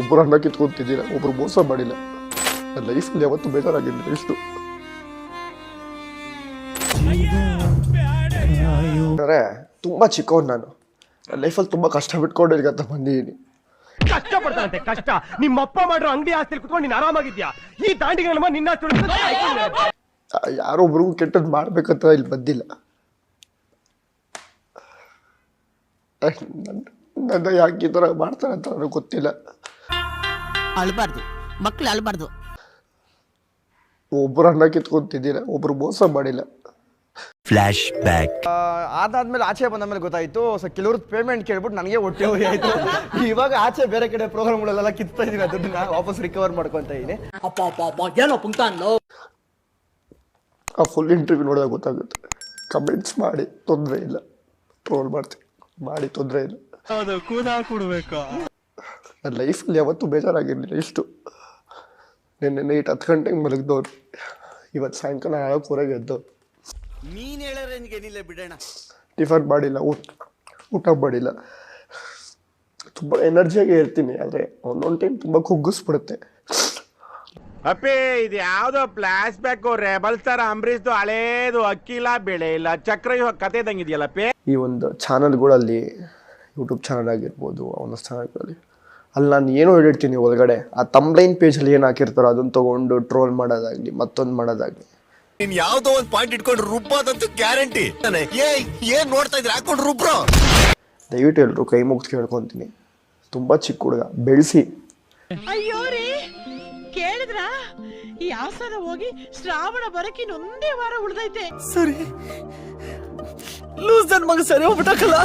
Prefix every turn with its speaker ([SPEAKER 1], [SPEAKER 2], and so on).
[SPEAKER 1] ಒಬ್ಬರು ಅನ್ನ ಕಿತ್ಕೊಂತಿದ್ದೀರ ಒಬ್ರು ಮೋಸ ಮಾಡಿಲ್ಲ. ನನ್ನ ಲೈಫಲ್ಲಿ ಯಾವತ್ತು ಬೇಜಾರಾಗಿಲ್ಲ ಇಷ್ಟು. ಅಂದರೆ ತುಂಬ ಚಿಕ್ಕವನು ನಾನು. ನನ್ನ ಲೈಫಲ್ಲಿ ತುಂಬ ಕಷ್ಟ ಬಿಟ್ಕೊಂಡು ಇಲ್ಲಿಗಂತ ಬಂದಿದ್ದೀನಿ.
[SPEAKER 2] ಕಷ್ಟ ಪಡ್ತಾನಂತೆ ಕಷ್ಟ. ನಿಮ್ಮಪ್ಪ ಮಾಡಿರೋ ಅಂಗಡಿ ಆಸ್ತಿ ಕುತ್ಕೊಂಡು ನೀನು ಆರಾಮಾಗಿದ್ಯಾ ಈ ದಾಂಡಿಗಳಮ್ಮ ನಿನ್ನ
[SPEAKER 1] ಯಾರೊಬ್ರಿಗೂ ಕೆಟ್ಟದ್ದು ಮಾಡ್ಬೇಕಂತ ಇಲ್ಲಿ ಬಂದಿಲ್ಲ. ನನ್ನ ಯಾಕೆ ಈ ಥರ ಮಾಡ್ತಾರೆ ಅಂತ ನನಗೆ ಗೊತ್ತಿಲ್ಲ.
[SPEAKER 3] ಅಳ್ಬಾರ್ದು ಮಕ್ಳು ಅಳ್ಬಾರ್ದು.
[SPEAKER 1] ಒಬ್ಬರು ಅನ್ನ ಕಿತ್ಕೊಂತಿದ್ದೀರ ಒಬ್ರು ಮೋಸ ಮಾಡಿಲ್ಲ.
[SPEAKER 4] ಫ್ಲಾಶ್ ಬ್ಯಾಕ್
[SPEAKER 5] ಆ, ಅದಾದ್ಮೇಲೆ ಆಚೆ ಬಂದ ಮೇಲೆ ಗೊತ್ತಾಯ್ತು ಸೊ ಕೆಲವ್ರದ್ದು ಪೇಮೆಂಟ್ ಕೇಳ್ಬಿಟ್ಟು ನನಗೆ ಹೊಟ್ಟೆ ಹೋಗಿ ಆಯ್ತು. ಇವಾಗ ಆಚೆ ಬೇರೆ ಕಡೆ ಪ್ರೋಗ್ರಾಮ್ಗಳೆಲ್ಲ ಕಿತ್ತಾ ಇದೀನಿ ಅದನ್ನ ವಾಪಸ್ ರಿಕವರ್ ಮಾಡ್ಕೊಂತ ಇದೀನಿ
[SPEAKER 1] ಆ ಫುಲ್ ಇಂಟರ್ವ್ಯೂ ನೋಡಿದಾಗ ಗೊತ್ತಾಗುತ್ತೆ. ಕಮೆಂಟ್ಸ್ ಮಾಡಿ ತೊಂದರೆ ಇಲ್ಲ. ಟ್ರೋಲ್ ಮಾಡ್ತೀನಿ ಮಾಡಿ ತೊಂದರೆ ಇಲ್ಲ. ನನ್ನ ಲೈಫಲ್ಲಿ ಯಾವತ್ತೂ ಬೇಜಾರಾಗಿರಲಿಲ್ಲ ಇಷ್ಟು. ನಿನ್ನೆ ನೈಟ್ ಹತ್ತು ಗಂಟೆಗೆ ಮಲಗಿದವ್ರು ಇವತ್ತು ಸಾಯಂಕಾಲ ನಾಲ್ಕೂವರೆಗೆ ಎದ್ದು
[SPEAKER 4] ನೀನು ಹೇಳೋ ರೇಂಜ್ಗೆ ಏನಿಲ್ಲ ಬಿಡೋಣ.
[SPEAKER 1] ಟಿಫನ್ ಮಾಡಿಲ್ಲ ಊಟ ಊಟ ಮಾಡಿಲ್ಲ. ತುಂಬ ಎನರ್ಜಿಯಾಗಿ ಇರ್ತೀನಿ ಆದರೆ ಒಂದೊಂದು ಟೈಮ್ ತುಂಬ ಕುಗ್ಗಿಸ್ಬಿಡುತ್ತೆ.
[SPEAKER 6] ಅಪ್ಪಿ ಇದು ಯಾವುದೋ ಫ್ಲಾಶ್ ಬ್ಯಾಕ್ ರೆಬಲ್ ಸ್ಟಾರ್ ಅಂಬರೀಶ್ದು ಹಳೇದು ಅಕ್ಕಿಲ್ಲ ಬೆಳೆ ಇಲ್ಲ ಚಕ್ರ ಇವಾಗ ಕತೆ ಪೇ
[SPEAKER 1] ಈ ಒಂದು ಚಾನಲ್ಗಳಲ್ಲಿ ಯೂಟ್ಯೂಬ್ ಚಾನಲ್ ಆಗಿರ್ಬೋದು ಅವನ ಚಾನಲ್ಗಳಲ್ಲಿ ಅಲ್ಲಿ ನಾನು ಏನೋ ಹೇಳಿರ್ತೀನಿ ಒಳಗಡೆ. ಆ ತಂಬ್ಲೈನ್ ಪೇಜಲ್ಲಿ ಏನು ಹಾಕಿರ್ತಾರೋ ಅದನ್ನು ತೊಗೊಂಡು ಟ್ರೋಲ್ ಮಾಡೋದಾಗಲಿ ಮತ್ತೊಂದು ಮಾಡೋದಾಗಲಿ.
[SPEAKER 4] ನೀನು ಯಾವುದೋ ಒಂದು ಪಾಯಿಂಟ್ ಇಟ್ಕೊಂಡು ರುಬ್ಬಾದಂತೂ ಗ್ಯಾರಂಟಿ ಏ ಏನು ನೋಡ್ತಾ ಇದ್ರೆ ಹಾಕೊಂಡು ರುಬ್ರೋ.
[SPEAKER 1] ದಯವಿಟ್ಟು ಎಲ್ಲರೂ ಕೈ ಮುಗಿದು ಕೇಳ್ಕೊತೀನಿ. ತುಂಬ ಚಿಕ್ಕ ಹುಡುಗ ಬೆಳೆಸಿ.
[SPEAKER 7] ಅಯ್ಯೋ ರೀ ಕೇಳಿದ್ರ? ಈ ಆಸನ ಹೋಗಿ ಶ್ರಾವಣ ಬರಕ್ಕೆ ಒಂದೇ ವಾರ ಉಳಿದೈತೆ.
[SPEAKER 5] ಸರಿ ಲೂಸ್ ನನ್ ಮಗ ಸರಿ ಹೋಗ್ಬಿಟ್ಟಕಲ್ಲ.